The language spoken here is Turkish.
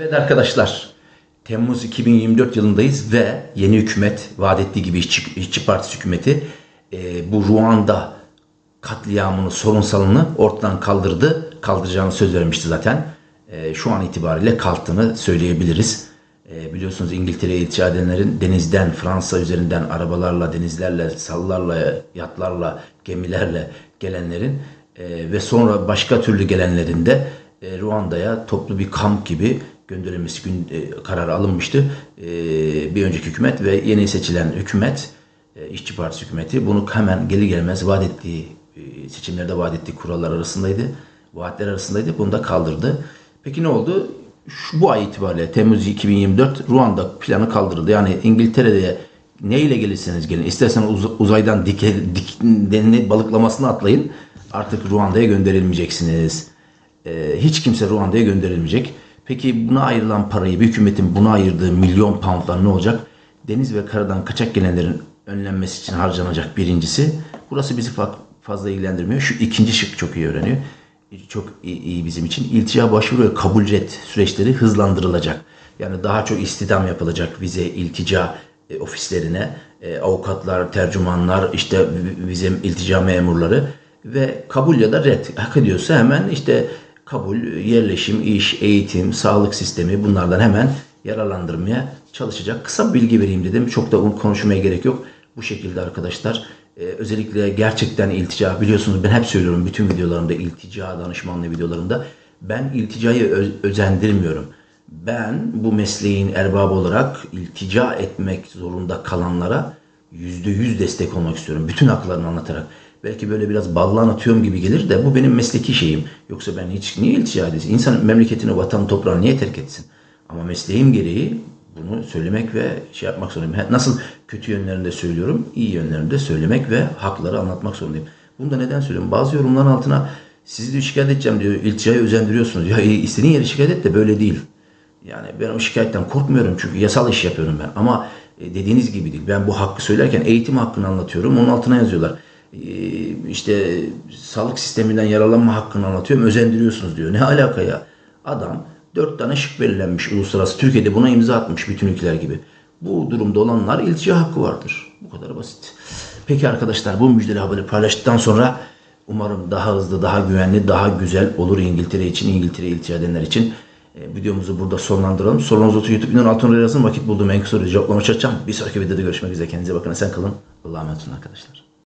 Evet arkadaşlar, Temmuz 2024 yılındayız ve yeni hükümet, vaat ettiği gibi işçi, işçi partisi hükümeti e, bu Ruanda katliamını, sorunsalını ortadan kaldırdı. Kaldıracağını söz vermişti zaten. E, şu an itibariyle kalktığını söyleyebiliriz. E, biliyorsunuz İngiltere'ye iltica edenlerin denizden, Fransa üzerinden arabalarla, denizlerle, sallarla, yatlarla, gemilerle gelenlerin e, ve sonra başka türlü gelenlerin de e, Ruanda'ya toplu bir kamp gibi gönderilmesi gün e, kararı alınmıştı. E, bir önceki hükümet ve yeni seçilen hükümet, e, İşçi Partisi hükümeti bunu hemen gelir gelmez vaat ettiği, e, seçimlerde vaat ettiği kurallar arasındaydı. Vaatler arasındaydı. Bunu da kaldırdı. Peki ne oldu? Şu, bu ay itibariyle Temmuz 2024 Ruanda planı kaldırıldı. Yani İngiltere'de neyle gelirseniz gelin. İstersen uz- uzaydan dike, dik, denini balıklamasını atlayın. Artık Ruanda'ya gönderilmeyeceksiniz. Ee, hiç kimse Ruanda'ya gönderilmeyecek. Peki buna ayrılan parayı, bir hükümetin buna ayırdığı milyon poundlar ne olacak? Deniz ve karadan kaçak gelenlerin önlenmesi için harcanacak birincisi. Burası bizi fa- fazla ilgilendirmiyor. Şu ikinci şık çok iyi öğreniyor. Çok iyi, bizim için. İltica başvuru ve kabul red süreçleri hızlandırılacak. Yani daha çok istihdam yapılacak vize, iltica e, ofislerine, e, avukatlar, tercümanlar, işte vize, iltica memurları ve kabul ya da red hak ediyorsa hemen işte kabul, yerleşim, iş, eğitim, sağlık sistemi bunlardan hemen yararlandırmaya çalışacak. Kısa bir bilgi vereyim dedim. Çok da konuşmaya gerek yok. Bu şekilde arkadaşlar e, özellikle gerçekten iltica biliyorsunuz ben hep söylüyorum bütün videolarımda iltica danışmanlığı videolarımda ben ilticayı özendirmiyorum. Ben bu mesleğin erbabı olarak iltica etmek zorunda kalanlara yüzde yüz destek olmak istiyorum. Bütün haklarını anlatarak. Belki böyle biraz ballan atıyorum gibi gelir de bu benim mesleki şeyim. Yoksa ben hiç niye iltica edeyim? İnsan memleketini, vatan, toprağını niye terk etsin? Ama mesleğim gereği bunu söylemek ve şey yapmak zorundayım. Nasıl kötü yönlerini de söylüyorum, iyi yönlerini de söylemek ve hakları anlatmak zorundayım. Bunu da neden söylüyorum? Bazı yorumların altına sizi diyor şikayet edeceğim diyor, ilticaya özendiriyorsunuz. Ya istediğin yere şikayet et de böyle değil. Yani ben o şikayetten korkmuyorum çünkü yasal iş yapıyorum ben. Ama e, dediğiniz gibi değil. Ben bu hakkı söylerken eğitim hakkını anlatıyorum. Onun altına yazıyorlar. E, işte sağlık sisteminden yararlanma hakkını anlatıyorum. Özendiriyorsunuz diyor. Ne alaka ya? Adam dört tane şık belirlenmiş uluslararası. Türkiye'de buna imza atmış bütün ülkeler gibi. Bu durumda olanlar iltica hakkı vardır. Bu kadar basit. Peki arkadaşlar bu müjdeli haberi paylaştıktan sonra umarım daha hızlı, daha güvenli, daha güzel olur İngiltere için, İngiltere iltica edenler için. E, videomuzu burada sonlandıralım. Sorunuzu otur YouTube videonun altına yazın. Vakit bulduğum en kısa sürede cevaplamaya çalışacağım. Bir sonraki videoda görüşmek üzere. Kendinize bakın. Sen kalın. Allah'a emanet olun arkadaşlar.